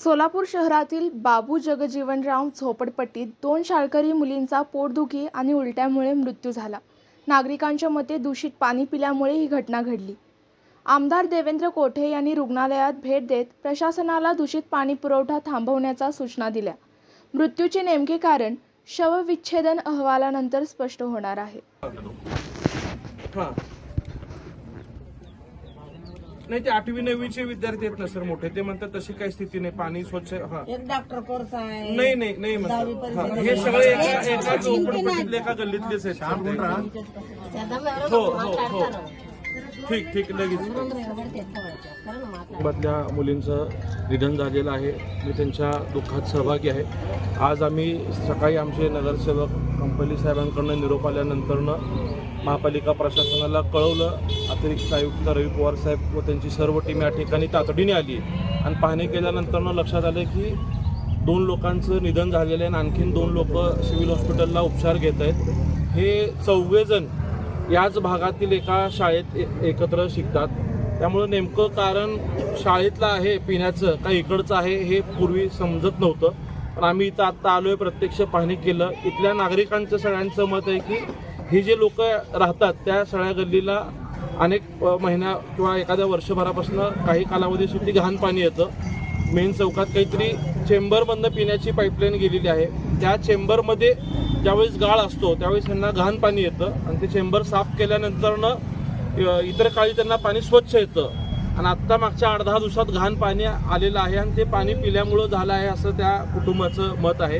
सोलापूर शहरातील बाबू जगजीवनराव झोपडपट्टीत दोन शाळकरी मुलींचा पोटदुखी आणि उलट्यामुळे मृत्यू झाला. नागरिकांच्या मते दूषित पाणी पिल्यामुळे ही घटना घडली. आमदार देवेंद्र कोठे यांनी रुग्णालयात भेट देत प्रशासनाला दूषित पाणी पुरवठा थांबवण्याच्या सूचना दिल्या. मृत्यूचे नेमके कारण शवविच्छेदन अहवालानंतर स्पष्ट होणार आहे. नाही ते आठवी नववीचे विद्यार्थी आहेत ना सर मोठे. ते म्हणतात तशी काही स्थिती नाही. पाणी स्वच्छ हा. एक डॉक्टर कोर्स आहे. नाही नाही नाही म्हणतात. हा, हे सगळे एका एका झोपडपट्टीतले एका गल्लीतलेच आहेत हो हो हो. ठीक ठीक लगेच. कुटुंबातल्या मुलींचं निधन झालेलं आहे. मी त्यांच्या दुःखात सहभागी आहे. आज आम्ही सकाळी आमचे नगरसेवक कंपनी साहेबांकडनं निरोप आल्यानंतरनं महापालिका प्रशासनाला कळवलं. अतिरिक्त आयुक्त रवी पवार साहेब व त्यांची सर्व टीम या ठिकाणी तातडीने आली. आणि पाहणी केल्यानंतरनं लक्षात आलं की दोन लोकांचं निधन झालेलं आहे आणि आणखीन दोन लोक सिव्हिल हॉस्पिटलला उपचार घेत आहेत. हे चौघेजण याच भागातील एका शाळेत एकत्र शिकतात. त्यामुळं नेमकं कारण शाळेतलं आहे पिण्याचं का इकडचं आहे हे पूर्वी समजत नव्हतं. पण आम्ही इथं आत्ता आलोय प्रत्यक्ष पाहणी केलं. इथल्या नागरिकांचं सगळ्यांचं मत आहे की ही जे लोक राहतात त्या सगळ्या गल्लीला अनेक महिन्या किंवा एखाद्या वर्षभरापासून काही कालावधीसाठी घाण पाणी येतं. मेन चौकात काहीतरी चेंबरमधनं पिण्याची पाईपलाईन गेलेली आहे. त्या चेंबरमध्ये ज्यावेळेस गाळ असतो त्यावेळेस त्यांना घाण पाणी येतं. आणि ते चेंबर साफ केल्यानंतरनं इतर काळी त्यांना पाणी स्वच्छ येतं. आणि आत्ता मागच्या आठ दहा दिवसात घाण पाणी आलेलं आहे आणि ते पाणी पिल्यामुळं झालं आहे असं त्या कुटुंबाचं मत आहे.